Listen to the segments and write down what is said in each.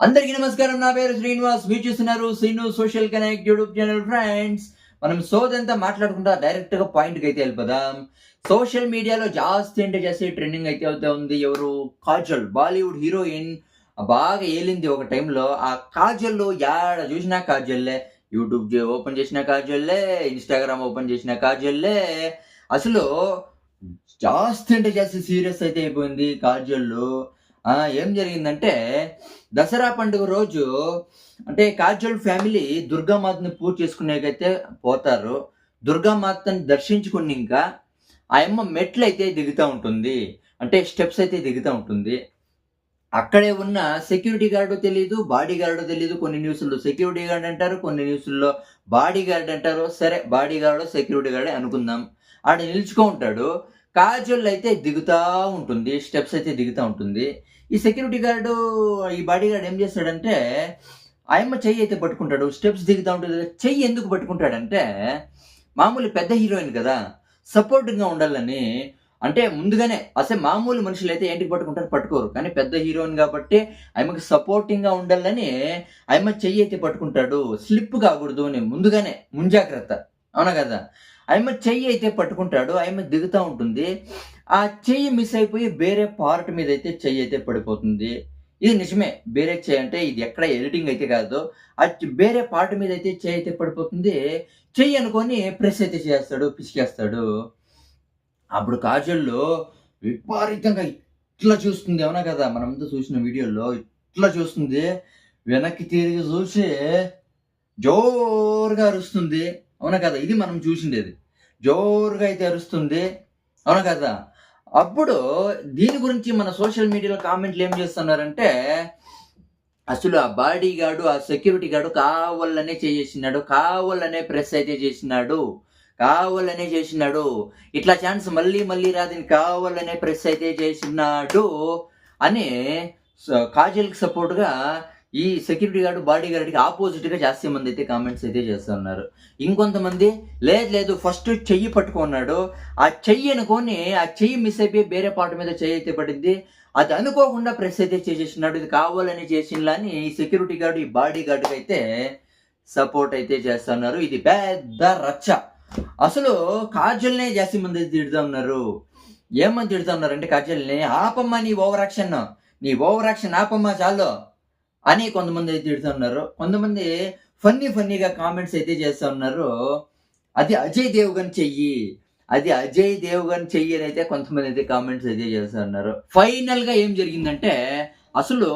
అందరికీ నమస్కారం. నా పేరు శ్రీనివాస్. మీరు చూస్తున్నారు Srinu social connect YouTube channel friends. మనం సోదంతా మాట్లాడుకుంటా డైరెక్ట్గా అయితే వెళ్ళిపోదాం. సోషల్ మీడియాలో జాస్తి అంటే చేసే ట్రెండింగ్ అయితే అవుతా ఉంది. ఎవరు? కాజల్ బాలీవుడ్ హీరోయిన్ బాగా ఏలింది ఒక టైంలో ఆ కాజల్లో యాడ చూసినా కాజల్లే? యూట్యూబ్ ఓపెన్ చేసిన కాజల్లే. ఇన్స్టాగ్రామ్ ఓపెన్ చేసిన కాజల్లే. అసలు జాస్తి అంటే చేసే సీరియస్ అయితే అయిపోయింది కాజల్లో. ఏం జరిగిందంటే దసరా పండుగ రోజు అంటే కాజల్ ఫ్యామిలీ దుర్గామాతని పూజ చేసుకునేకైతే పోతారు. దుర్గామాతని దర్శించుకుని ఇంకా ఆ అమ్మ మెట్లు అయితే దిగుతూ ఉంటుంది. అంటే స్టెప్స్ అయితే దిగుతూ ఉంటుంది. అక్కడే ఉన్న సెక్యూరిటీ గార్డు తెలియదు బాడీ గార్డు తెలియదు కొన్ని న్యూస్లో సెక్యూరిటీ గార్డ్ అంటారు కొన్ని న్యూస్లో బాడీ గార్డ్ అంటారు. సరే బాడీ గార్డు సెక్యూరిటీ గార్డే అనుకుందాం. ఆడ నిల్చుకో ఉంటాడు. కాజల్ అయితే దిగుతూ ఉంటుంది స్టెప్స్ అయితే దిగుతూ ఉంటుంది. ఈ సెక్యూరిటీ గార్డు ఈ బాడీ గార్డ్ ఏం చేస్తాడంటే ఆయమ్మ చెయ్యి అయితే పట్టుకుంటాడు స్టెప్స్ దిగుతూ ఉంటుంది చెయ్యి ఎందుకు పట్టుకుంటాడంటే మామూలు పెద్ద హీరోయిన్ కదా సపోర్టింగ్గా ఉండాలని అంటే ముందుగానే అసలు మామూలు మనుషులు అయితే ఏంటికి పట్టుకుంటారు పట్టుకోరు. కానీ పెద్ద హీరోయిన్ కాబట్టి ఆయమ్మకి సపోర్టింగ్గా ఉండాలని ఆయమ్మ చెయ్యి అయితే పట్టుకుంటాడు స్లిప్ కాకూడదు అని ముందుగానే ముంజాగ్రత్త. అవునా కదా? ఆమె చెయ్యి అయితే పట్టుకుంటాడు ఆమె దిగుతూ ఉంటుంది. ఆ చెయ్యి మిస్ అయిపోయి వేరే పార్ట్ మీద అయితే చెయ్యి అయితే పడిపోతుంది. ఇది నిజమే. వేరే చెయ్యి అంటే ఇది ఎక్కడ ఎడిటింగ్ అయితే కాదు. ఆ వేరే పార్ట్ మీద అయితే చెయ్యి అయితే పడిపోతుంది. చెయ్యి అనుకొని ప్రెస్ అయితే చేస్తాడు పిసికేస్తాడు. అప్పుడు కాజల్లో విపరీతంగా ఇట్లా చూస్తుంది. అవునా కదా? మనమంతా చూసిన వీడియోలో ఇట్లా చూస్తుంది. వెనక్కి తిరిగి చూసి జోరుగా అరుస్తుంది. అవునా కదా? ఇది మనం చూసిండేది. జోరుగా అయితే అరుస్తుంది. అవునా కదా? అప్పుడు దీని గురించి మన సోషల్ మీడియాలో కామెంట్లు ఏం చేస్తున్నారంటే అసలు ఆ బాడీ గార్డు ఆ సెక్యూరిటీ గార్డు కావాలనే చేసినాడు కావాలనే ప్రెస్ అయితే చేసినాడు కావాలనే చేసినాడు. ఇట్లా ఛాన్స్ మళ్ళీ మళ్ళీ రాదని కావాలనే ప్రెస్ అయితే చేసినాడు అని స- కాజల్కి సపోర్ట్గా ఈ సెక్యూరిటీ గార్డు బాడీ గార్డ్కి ఆపోజిట్గా జాస్తి మంది అయితే కామెంట్స్ అయితే చేస్తున్నారు. ఇంకొంతమంది లేదు లేదు ఫస్ట్ చెయ్యి పట్టుకున్నాడు. ఆ చెయ్యి అనుకొని ఆ చెయ్యి మిస్ అయిపోయి వేరే పాట మీద చెయ్యి అయితే పడింది. అది అనుకోకుండా ప్రెస్ అయితే చేసేసినాడు. ఇది కావాలని చేసిండ్లా అని ఈ సెక్యూరిటీ గార్డు ఈ బాడీ గార్డుకి అయితే సపోర్ట్ అయితే చేస్తున్నారు. ఇది పెద్ద రచ్చ. అసలు కాజల్నే జాస్తి మంది అయితే తిడుతూ ఉన్నారు ఏమని తిడుతూ ఉన్నారు అంటే కాజల్ని? ఆపమ్మా నీ ఓవర్ యాక్షన్ నీ ఓవర్ యాక్షన్ ఆపమ్మా చాలు. అని కొంతమంది అయితే తిడుతూ ఉన్నారు. కొంతమంది ఫన్నీ ఫన్నీగా కామెంట్స్ అయితే చేస్తూ ఉన్నారు. అది అజయ్ దేవ్గన్ చెయ్యి. అది అజయ్ దేవ్గన్ చెయ్యి అని అయితే కొంతమంది అయితే కామెంట్స్ అయితే చేస్తూ ఉన్నారు. ఫైనల్గా ఏం జరిగిందంటే అసలు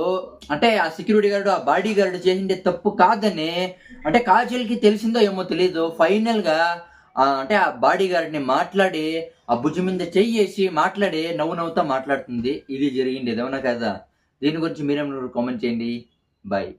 అంటే ఆ సెక్యూరిటీ గార్డు ఆ బాడీ గార్డు చేసిండే తప్పు కాదని అంటే కాజల్కి తెలిసిందో ఏమో తెలియదు ఫైనల్గా అంటే ఆ బాడీ గార్డ్ని మాట్లాడి ఆ భుజం మీద చెయ్యేసి మాట్లాడి నవ్వు నవ్వుతా మాట్లాడుతుంది. ఇది జరిగింది. ఏమన్నా కదా? దీని గురించి మీరేమన్నా కామెంట్ చేయండి? Bye.